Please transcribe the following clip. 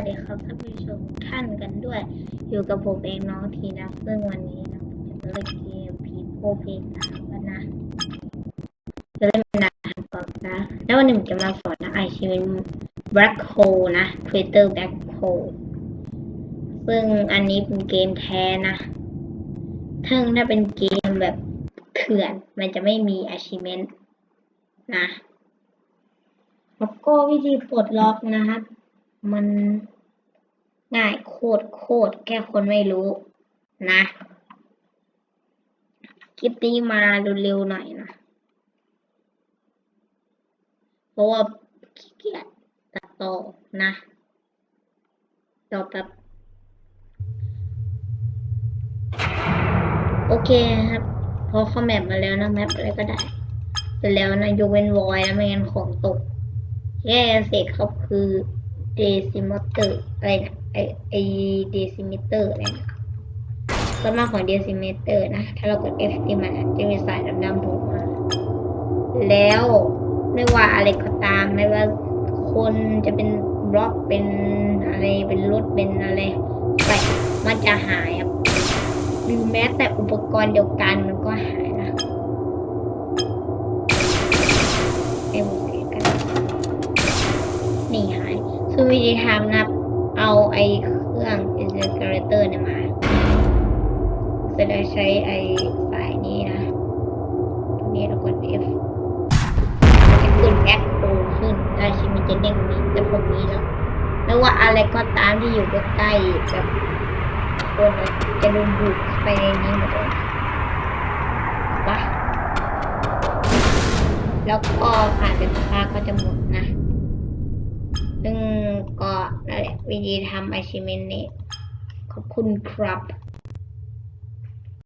วัสดีครับท่านผู้ชมท่านกันด้วย อยู่กับผมเองน้องทีนะซึ่งวันนี้นะจะมาเล่นเกมพีโพเพนกันนะจะเล่นเป็นานก่อนนะแล้ววันนี้ผมจะมาสอนนะไอชีวิตแบล็คโฮนะทวิตเตอร์แบล็คโฮซึ่งอันนี้เป็นเกมแท้นะถ้าถ้าเป็นเกมแบบเถื่อน มันจะไม่มี achievement นะแล้วก็วิธีปลดล็อกนะครับ มันง่ายโคตรโคตรแค่คนไม่รู้นะ คลิปนี้มาเร็วๆหน่อยนะ เพราะว่าขี้เกียจตัดต่อนะรอแป๊บโอเคครับ พอเข้าแมปมาแล้วนะแมปอะไรก็ได้เสร็จแล้วนะยกเว้นวอยนะไม่งั้นของตกแค่เสร็จครับคือ ดซิมเตอร์อะไรนะไอไอเดซิมิเตอร์อะไรนะก็มากของเดซิมิเตอร์นะ ถ้าเรากด F ที่มันจะมีสายดำๆโผล่มา แล้วไม่ว่าอะไรก็ตามไม่ว่าคนจะเป็นบล็อกเป็นอะไรเป็นรถเป็นอะไรไปมันจะหายครับหรือแม้แต่อุปกรณ์เดียวกันมันก็หาย วิธีทำนะเอาไอ้เครื่อง integrator เนี่ยมาเสร็จแล้วใช้ไอ้สายนี้นะตรงนี้เรากด F มันจะขึ้นแบ็คโฮขึ้นได้ชิมันจะเด้งนี้แต่พวกนี้แล้วไม่ว่าอะไรก็ตามที่อยู่ใกล้ๆแบบคนอะจะโดนดูดไปในนี้หมดเลยปะแล้วก็ผ่านไปสักพักก็จะหมดนะ วิธีทำ achievement นี้ ขอบคุณครับ